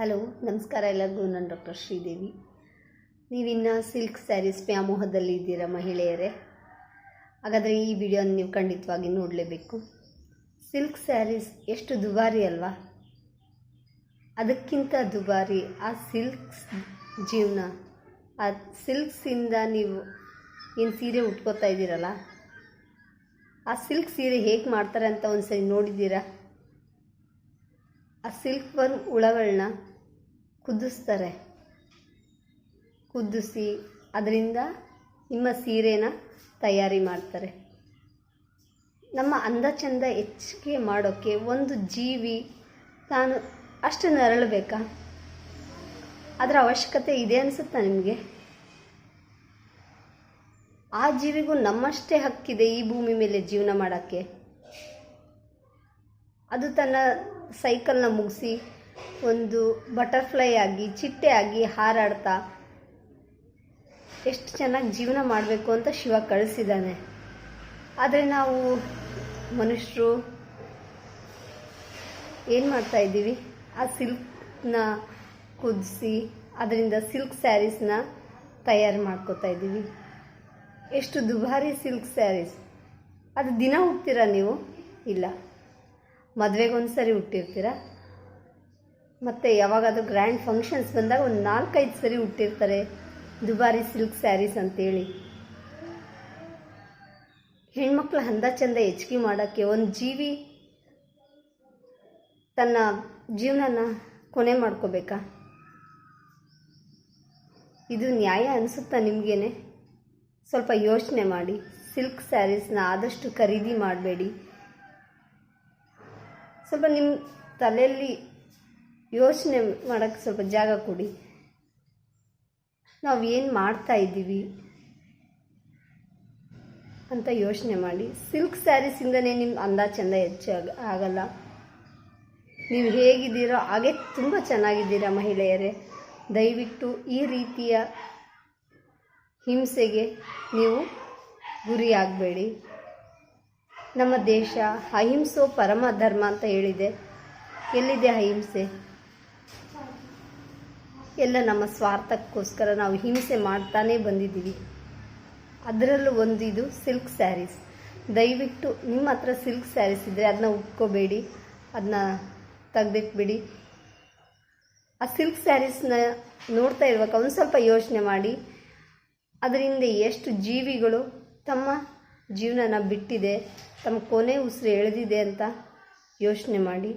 Hello, ನಮಸ್ಕಾರ ಎಲ್ಲರಿಗೂ. ನಾನು ಡಾಕ್ಟರ್ ಶ್ರೀದೇವಿ. ನೀವಿನ್ನು ಸಿಲ್ಕ್ ಸ್ಯಾರೀಸ್ ವ್ಯಾಮೋಹದಲ್ಲಿ ಇದ್ದೀರಾ ಮಹಿಳೆಯರೇ? ಹಾಗಾದರೆ ಈ ವಿಡಿಯೋನ ನೀವು ಖಂಡಿತವಾಗಿ ನೋಡಲೇಬೇಕು. ಸಿಲ್ಕ್ ಸ್ಯಾರೀಸ್ ಎಷ್ಟು ದುಬಾರಿ ಅಲ್ವಾ? ಅದಕ್ಕಿಂತ ದುಬಾರಿ ಆ ಸಿಲ್ಕ್ಸ್ ಜೀವನ, ಆ ಸಿಲ್ಕ್ಸಿಂದ ನೀವು ಏನು ಸೀರೆ ಉಟ್ಕೋತಾ ಇದ್ದೀರಲ್ಲ? ಆ ಸಿಲ್ಕ್ ಸೀರೆ ಹೇಗೆ ಮಾಡ್ತಾರೆ ಅಂತ ಒಂದು ಸರಿ ನೋಡಿದ್ದೀರಾ? ಆ ಸಿಲ್ಕ್ ವರ್ಮ್ ಹುಳಗಳನ್ನ ಕುದಿಸ್ತಾರೆ. ಕುದಿಸಿ ಅದರಿಂದ ನಿಮ್ಮ ಸೀರೆನ ತಯಾರಿ ಮಾಡ್ತಾರೆ. ನಮ್ಮ ಅಂದ ಚಂದ ಹೆಚ್ಚಿಗೆ ಮಾಡೋಕ್ಕೆ ಒಂದು ಜೀವಿ ತಾನು ಅಷ್ಟು ನರಳಬೇಕಾ? ಅದರ ಅವಶ್ಯಕತೆ ಇದೆ ಅನಿಸುತ್ತಾ ನಿಮಗೆ? ಆ ಜೀವಿಗೂ ನಮ್ಮಷ್ಟೇ ಹಕ್ಕಿದೆ ಈ ಭೂಮಿ ಮೇಲೆ ಜೀವನ ಮಾಡೋಕ್ಕೆ. ಅದು ತನ್ನ ಸೈಕಲ್ನ ಮುಗಿಸಿ ಒಂದು ಬಟರ್ಫ್ಲೈ ಆಗಿ, ಚಿಟ್ಟೆ ಆಗಿ ಹಾರಾಡ್ತಾ ಎಷ್ಟು ಚೆನ್ನಾಗಿ ಜೀವನ ಮಾಡಬೇಕು ಅಂತ ಶಿವ ಕಳಿಸಿದ್ದಾನೆ. ಆದರೆ ನಾವು ಮನುಷ್ಯರು ಏನು ಮಾಡ್ತಾ ಇದ್ದೀವಿ? ಆ ಸಿಲ್ಕ್ನ ಕುದಿಸಿ, ಅದರಿಂದ ಸಿಲ್ಕ್ ಸ್ಯಾರೀಸ್ನ ತಯಾರು ಮಾಡ್ಕೋತಾ ಇದ್ದೀವಿ. ಎಷ್ಟು ದುಬಾರಿ ಸಿಲ್ಕ್ ಸ್ಯಾರೀಸ್. ಅದು ದಿನ ಉಡ್ತೀರಾ ನೀವು? ಇಲ್ಲ. ಮದುವೆಗೊಂದು ಸರಿ ಉಟ್ಟಿರ್ತೀರ? ಮತ್ತು ಯಾವಾಗಾದರೂ ಗ್ರ್ಯಾಂಡ್ ಫಂಕ್ಷನ್ಸ್ ಬಂದಾಗ ಒಂದು ನಾಲ್ಕೈದು ಸರಿ ಹುಟ್ಟಿರ್ತಾರೆ ದುಬಾರಿ ಸಿಲ್ಕ್ ಸ್ಯಾರೀಸ್ ಅಂತೇಳಿ. ಹೆಣ್ಮಕ್ಳ ಹಂದ ಚಂದ ಹೆಚ್ಚಿಗೆ ಮಾಡೋಕ್ಕೆ ಒಂದು ಜೀವಿ ತನ್ನ ಜೀವನನ ಕೊನೆ ಮಾಡ್ಕೋಬೇಕಾ? ಇದು ನ್ಯಾಯ ಅನಿಸುತ್ತಾ ನಿಮಗೇನೆ? ಸ್ವಲ್ಪ ಯೋಚನೆ ಮಾಡಿ. ಸಿಲ್ಕ್ ಸ್ಯಾರೀಸ್ನ ಆದಷ್ಟು ಖರೀದಿ ಮಾಡಬೇಡಿ. ಸ್ವಲ್ಪ ನಿಮ್ಮ ತಲೆಯಲ್ಲಿ ಯೋಚನೆ ಮಾಡೋಕ್ಕೆ ಸ್ವಲ್ಪ ಜಾಗ ಕೊಡಿ. ನಾವು ಏನು ಮಾಡ್ತಾ ಇದ್ದೀವಿ ಅಂತ ಯೋಚನೆ ಮಾಡಿ. ಸಿಲ್ಕ್ ಸ್ಯಾರೀಸಿಂದನೇ ನಿಮ್ಮ ಅಂದ ಚಂದ ಹೆಚ್ಚಾಗ ಆಗಲ್ಲ. ನೀವು ಹೇಗಿದ್ದೀರೋ ಹಾಗೆ ತುಂಬ ಚೆನ್ನಾಗಿದ್ದೀರಾ ಮಹಿಳೆಯರೇ. ದಯವಿಟ್ಟು ಈ ರೀತಿಯ ಹಿಂಸೆಗೆ ನೀವು ಗುರಿಯಾಗಬೇಡಿ ನಮ್ಮ ದೇಶ ಅಹಿಂಸೋ ಪರಮ ಧರ್ಮ ಅಂತ ಹೇಳಿದೆ. ಎಲ್ಲಿದೆ ಅಹಿಂಸೆ? ಎಲ್ಲ ನಮ್ಮ ಸ್ವಾರ್ಥಕ್ಕೋಸ್ಕರ ನಾವು ಹಿಂಸೆ ಮಾಡ್ತಾನೇ ಬಂದಿದ್ದೀವಿ. ಅದರಲ್ಲೂ ಒಂದು ಇದು ಸಿಲ್ಕ್ ಸ್ಯಾರೀಸ್. ದಯವಿಟ್ಟು ನಿಮ್ಮ ಹತ್ರ ಸಿಲ್ಕ್ ಸ್ಯಾರೀಸ್ ಇದ್ದರೆ ಅದನ್ನ ಉಟ್ಕೋಬೇಡಿ, ಅದನ್ನ ತೆಗ್ದಿಟ್ಬಿಡಿ. ಆ ಸಿಲ್ಕ್ ಸ್ಯಾರೀಸ್ನ ನೋಡ್ತಾ ಇರುವಾಗ ಒಂದು ಸ್ವಲ್ಪ ಯೋಚನೆ ಮಾಡಿ. ಅದರಿಂದ ಎಷ್ಟು ಜೀವಿಗಳು ತಮ್ಮ ಜೀವನನ ಬಿಟ್ಟಿದೆ, ತಮ್ಮ ಕೊನೆ ಉಸಿರು ಎಳೆದಿದೆ ಅಂತ ಯೋಚನೆ ಮಾಡಿ.